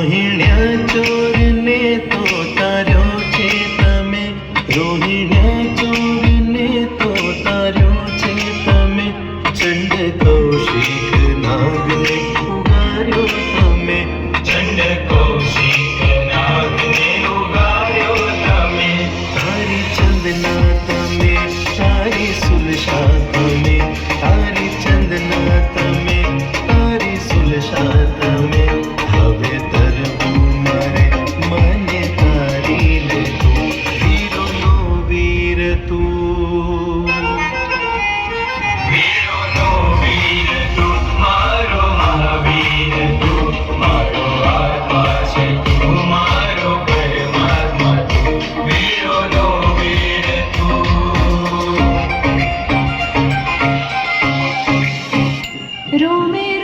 રોહિણ્યા ચોરને તો તાર્યો છે તમે. રોહિણ્યા ঘুমের